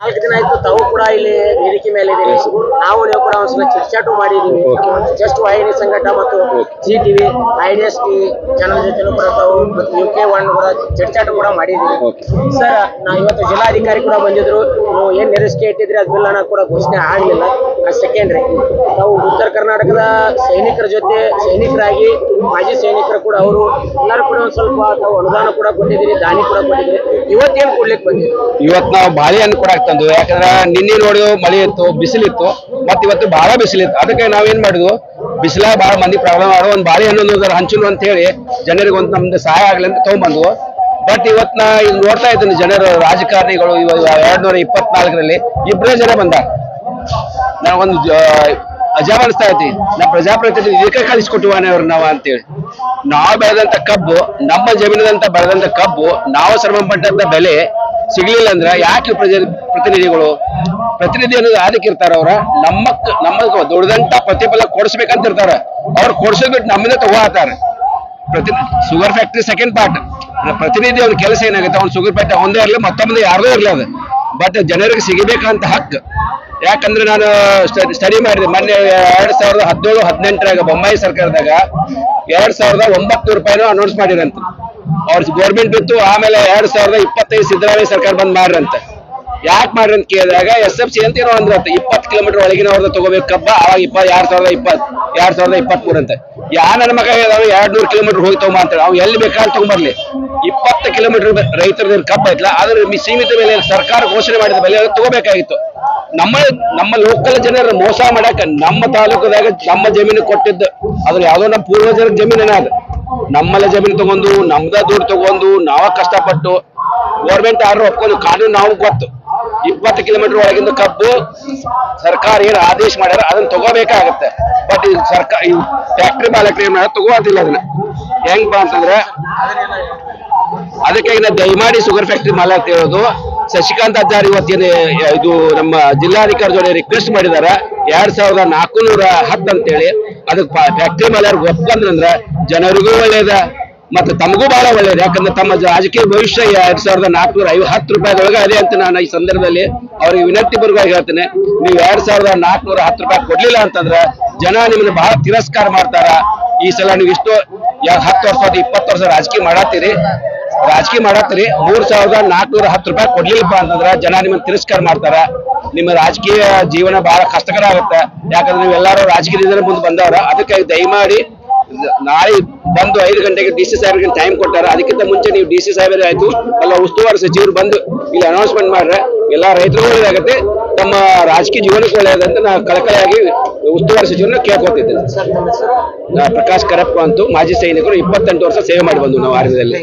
ನಾಲ್ಕು ದಿನ ಆಯ್ತು ತಾವು ಕೂಡ ಇಲ್ಲಿ ವೇದಿಕೆ ಮೇಲೆ ಇದ್ದೀವಿ ನಾವು ನೀವು ಕೂಡ ಒಂದ್ಸಲ ಚರ್ಚಾಟು ಮಾಡಿದೀವಿ ಜಸ್ಟ್ ವಾಹಿನಿ ಸಂಘಟ ಮತ್ತು Zee TV I D S T channel ಜೊತೆನೂ ಕೂಡ ತಾವು ಮತ್ತು ಯು ಕೆ ಒನ್ ಕೂಡ ಚರ್ಚಾಟು ಕೂಡ ಮಾಡಿದೀವಿ ಸರ್ ನಾ ಇವತ್ತು ಜಿಲ್ಲಾಧಿಕಾರಿ ಕೂಡ ಬಂದಿದ್ರು. ನೀವು ಏನ್ ನಿರೀಕ್ಷೆ ಇಟ್ಟಿದ್ರಿ ಅದ್ ಬಿಲ್ ಹಣ ಕೂಡ ಘೋಷಣೆ ಆಗಲಿಲ್ಲ. ಸೆಕೆಂಡ್ರಿ ನಾವು ಉತ್ತರ ಕರ್ನಾಟಕದ ಸೈನಿಕರ ಜೊತೆ ಸೈನಿಕರಾಗಿ, ಮಾಜಿ ಸೈನಿಕರು ಕೂಡ ಅವರು ಎಲ್ಲರೂ ಕೂಡ ಒಂದು ಸ್ವಲ್ಪ ತಾವು ಅನುದಾನ ಕೂಡ ಕೊಟ್ಟಿದ್ದೀರಿ, ದಾನಿ ಕೂಡ ಕೊಟ್ಟಿದ್ದೀರಿ. ಇವತ್ತೇನು ಕೊಡ್ಲಿಕ್ಕೆ ಬಂದಿದೆ? ಇವತ್ತು ನಾವು ಬಾಳೆಹಣ್ಣು ಕೂಡ ತಂದು ಯಾಕಂದ್ರೆ ನಿನ್ನೆ ನೋಡಿ ಮಳೆ ಇತ್ತು, ಬಿಸಿಲಿತ್ತು, ಮತ್ತೆ ಇವತ್ತು ಬಹಳ ಬಿಸಿಲಿತ್ತು. ಅದಕ್ಕೆ ನಾವೇನ್ ಮಾಡಿದ್ವು? ಬಿಸಿಲ ಬಹಳ ಮಂದಿ ಪ್ರಾಬ್ಲಮ್ ಮಾಡೋ ಒಂದು ಬಾಳೆಹಣ್ಣು ಹಂಚಲು ಅಂತ ಹೇಳಿ ಜನರಿಗೆ ಒಂದು ನಮ್ದು ಸಹಾಯ ಆಗಲಿ ಅಂತ ತಗೊಂಡ್ಬಂದ್ವು. ಬಟ್ ಇವತ್ ನಾ ಇಲ್ಲಿ ನೋಡ್ತಾ ಇದ್ದೀನಿ ಜನರು, ರಾಜಕಾರಣಿಗಳು ಎರಡ್ ನೂರ ಇಪ್ಪತ್ನಾಲ್ಕರಲ್ಲಿ ಇಬ್ಬರೇ ಜನ ಬಂದ ನನಗೊಂದು ಅಜಾಬ್ ಅನಿಸ್ತಾ ಐತಿ ಪ್ರಜಾಪ್ರತಿನಿಧಿ ಇದಕ್ಕೆ ಕಳಿಸ್ಕೊಟ್ಟಿವಾನೆ ಅವ್ರು ನಾವು ಅಂತೇಳಿ. ನಾವು ಬೆಳೆದಂತ ಕಬ್ಬು, ನಮ್ಮ ಜಮೀನದಂತ ಬೆಳೆದಂತ ಕಬ್ಬು, ನಾವು ಶ್ರಮ ಪಟ್ಟಂತ ಬೆಲೆ ಸಿಗ್ಲಿಲ್ಲ ಅಂದ್ರೆ ಯಾಕೆ ಪ್ರಜಾ, ಪ್ರತಿನಿಧಿಗಳು? ಪ್ರತಿನಿಧಿ ಅನ್ನೋದು ಅದಕ್ಕೆ ಇರ್ತಾರ ಅವ್ರ? ನಮ್ಮ ನಮ್ಮ ದೊಡ್ಡದಂತ ಪ್ರತಿಫಲ ಕೊಡಿಸ್ಬೇಕಂತ ಇರ್ತಾರ. ಅವ್ರು ಕೊಡ್ಸೋದ್ ಬಿಟ್ಟು ನಮ್ಮಿಂದ ತಗೋತಾರ ಪ್ರತಿ ಶುಗರ್ ಫ್ಯಾಕ್ಟ್ರಿ ಸೆಕೆಂಡ್ ಪಾರ್ಟ್ ಪ್ರತಿನಿಧಿ ಅವ್ರ ಕೆಲಸ ಏನಾಗುತ್ತೆ? ಅವ್ನು ಶುಗರ್ ಫ್ಯಾಕ್ಟ್ರಿ ಒಂದೇ ಇರಲಿ, ಮತ್ತೊಂದು ಯಾರ್ದೋ ಇರಲಿ ಅದು. ಬಟ್ ಜನರಿಗೆ ಸಿಗಬೇಕಂತ ಹಕ್ಕು. ಯಾಕಂದ್ರೆ ನಾನು ಸ್ಟಡಿ ಮಾಡಿದೆ. ಮೊನ್ನೆ ಎರಡ್ ಸಾವಿರದ ಹದಿನೇಳು, ಹದಿನೆಂಟರಾಗ ಬೊಂಬಾಯಿ ಸರ್ಕಾರದಾಗ ಎರಡ್ ಸಾವಿರದ ಒಂಬತ್ತು ರೂಪಾಯಿನೂ ಅನೌನ್ಸ್ ಮಾಡಿರಂತ ಅವ್ರ ಗೌರ್ಮೆಂಟ್ ಬಿತ್ತು, ಆಮೇಲೆ ಎರಡ್ ಸಾವಿರದ ಇಪ್ಪತ್ತೈದು ಸಿದ್ದರಾಮಯ್ಯ ಸರ್ಕಾರ ಬಂದ್ ಮಾಡ್ರಂತ. ಯಾಕೆ ಮಾಡ್ರಿ ಅಂತ ಕೇಳಿದಾಗ, ಎಸ್ ಎಫ್ ಸಿ ಅಂತ ಏನೋ ಅಂದ್ರಂತ. ಇಪ್ಪತ್ತು ಕಿಲೋಮೀಟರ್ ಒಳಗಿನವ್ರದ್ದು ತಗೋಬೇಕು ಕಬ್ಬ ಅವಾಗ ಇಪ್ಪ ಎರಡ್ ಸಾವಿರದ ಇಪ್ಪತ್, ಎರಡ್ ಸಾವಿರದ ಇಪ್ಪತ್ತ್ ಮೂರ್ ಅಂತ. ಯಾ ನನ್ನ ಮಗ ಹೇಳಿದವ ಎರಡ್ ನೂರು ಕಿಲೋಮೀಟರ್ ಹೋಗಿ ತಗೊಂಬ ಅಂತ ಅವ್ ಎಲ್ಲಿ ಬೇಕಾದ್ರೆ ತಗೊಂಬರ್ಲಿ. ಇಪ್ಪತ್ತು ಕಿಲೋಮೀಟರ್ ರೈತರ ಕಬ್ಬ ಐತ್ಲ ಆದ್ರೆ ಸೀಮಿತ ಬೆಲೆ, ಸರ್ಕಾರ ಘೋಷಣೆ ಮಾಡಿದ ಬೆಲೆ ತಗೋಬೇಕಾಗಿತ್ತು. ನಮ್ಮ ನಮ್ಮ ಲೋಕಲ್ ಜನರ ಮೋಸ ಮಾಡಕ ನಮ್ಮ ತಾಲೂಕದಾಗ ನಮ್ಮ ಜಮೀನು ಕೊಟ್ಟಿದ್ದು. ಅದ್ರ ಯಾವ್ದೋ ನಮ್ಮ ಪೂರ್ವಜರ ಜಮೀನ ಅದು. ನಮ್ಮಲ್ಲ ಜಮೀನು ತಗೊಂಡು, ನಮ್ದ ದುಡ್ಡು ತಗೊಂಡು, ನಾವ ಕಷ್ಟಪಟ್ಟು ಗೌರ್ಮೆಂಟ್ ಆರ್ಡರ್ ಒಪ್ಕೊಂಡು ಕಾನೂನು ನಾವು ಗೊತ್ತು. ಇಪ್ಪತ್ತು ಕಿಲೋಮೀಟರ್ ಒಳಗಿಂದ ಕಬ್ಬು ಸರ್ಕಾರ ಏನು ಆದೇಶ ಮಾಡ್ಯಾರ, ಅದನ್ನ ತಗೋಬೇಕಾಗತ್ತೆ. ಬಟ್ ಈ ಸರ್ಕಾರ, ಈ ಫ್ಯಾಕ್ಟ್ರಿ ಮಾಲಕರು ಏನ್ ತಗೋತಿಲ್ಲ ಅದನ್ನ. ಹೆಂಗ್ ಅಂತಂದ್ರೆ ಅದಕ್ಕೆ ಈಗ ದಯಮಾಡಿ ಶುಗರ್ ಫ್ಯಾಕ್ಟ್ರಿ ಮಾಲಕ್ ಹೇಳೋದು ಶಶಿಕಾಂತ್ ಅಜ್ಜಾರ್ ಇವತ್ತೇನು ಇದು ನಮ್ಮ ಜಿಲ್ಲಾಧಿಕಾರಿ ಜೊತೆ ರಿಕ್ವೆಸ್ಟ್ ಮಾಡಿದ್ದಾರೆ. ಎರಡ್ ಸಾವಿರದ ನಾಲ್ಕುನೂರ ಹತ್ತು ಅಂತೇಳಿ. ಅದಕ್ಕೆ ಫ್ಯಾಕ್ಟ್ರಿ ಮೇಲೆ ಒಪ್ಕೊಂಡ್ರಂದ್ರ ಜನರಿಗೂ ಒಳ್ಳೇದ, ಮತ್ತೆ ತಮಗೂ ಬಹಳ ಒಳ್ಳೇದು. ಯಾಕಂದ್ರೆ ತಮ್ಮ ರಾಜಕೀಯ ಭವಿಷ್ಯ ಎರಡ್ ಸಾವಿರದ ನಾಲ್ಕುನೂರ ಐವತ್ತು ರೂಪಾಯಿದೊಳಗೆ ಅದೇ ಅಂತ ನಾನು ಈ ಸಂದರ್ಭದಲ್ಲಿ ಅವ್ರಿಗೆ ವಿನಂತಿ ಪೂರ್ವಕವಾಗಿ ಹೇಳ್ತೇನೆ. ನೀವು ಎರಡ್ ಸಾವಿರದ ನಾಲ್ಕುನೂರ ಹತ್ತು ರೂಪಾಯಿ ಕೊಡ್ಲಿಲ್ಲ ಅಂತಂದ್ರೆ ಜನ ನಿಮ್ಮನ್ನ ಬಹಳ ತಿರಸ್ಕಾರ ಮಾಡ್ತಾರ. ಈ ಸಲ ನೀವು ಇಷ್ಟು ಹತ್ತು ವರ್ಷ ಇಪ್ಪತ್ತು ವರ್ಷ ರಾಜಕೀಯ ಮಾಡತ್ತೀರಿ ರಾಜಕೀಯ ಮಾಡತ್ತೀರಿ ಮೂರ್ ಸಾವಿರದ ನಾಲ್ಕುನೂರ ಹತ್ತು ರೂಪಾಯಿ ಕೊಡ್ಲಿಲ್ಲಪ್ಪ ಅಂತಂದ್ರ ಜನ ನಿಮ್ಮನ್ನ ತಿರಸ್ಕಾರ ಮಾಡ್ತಾರ. ನಿಮ್ಮ ರಾಜಕೀಯ ಜೀವನ ಬಹಳ ಕಷ್ಟಕರ ಆಗುತ್ತೆ. ಯಾಕಂದ್ರೆ ನೀವು ಎಲ್ಲಾರು ರಾಜಕೀಯದಿಂದ ಮುಂದೆ ಬಂದವರ. ಅದಕ್ಕೆ ದಯಮಾಡಿ ನಾಳೆ ಬಂದು ಐದು ಗಂಟೆಗೆ ಡಿ ಸಿ ಸಾಹೇಬ್ರಿಗೆ ಟೈಮ್ ಕೊಟ್ಟಾರ. ಅದಕ್ಕಿಂತ ಮುಂಚೆ ನೀವು ಡಿ ಸಿ ಸಾಹೇಬರೇ ಆಯ್ತು. ಎಲ್ಲ ಉಸ್ತುವಾರಿ ಸಚಿವರು ಬಂದು ಇಲ್ಲಿ ಅನೌನ್ಸ್ಮೆಂಟ್ ಮಾಡ್ರೆ. ಎಲ್ಲಾ ರೈತರು ಒಳ್ಳೇದಾಗತ್ತೆ. ತಮ್ಮ ರಾಜಕೀಯ ಜೀವನಕ್ಕೆ ಒಳ್ಳೆಯದಂತ ನಾವು ಕಳಕಳಿಯಾಗಿ ಉಸ್ತುವಾರಿ ಸಚಿವರನ್ನ ಕೇಳ್ಕೊತಿದ್ದೇನೆ ಪ್ರಕಾಶ್ ಕರಪ್ಪ ಅಂತೂ ಮಾಜಿ ಸೈನಿಕರು ಇಪ್ಪತ್ತೆಂಟು ವರ್ಷ ಸೇವೆ ಮಾಡಿ ಬಂದು ನಾವು ಆರ್ಮಿದಲ್ಲಿ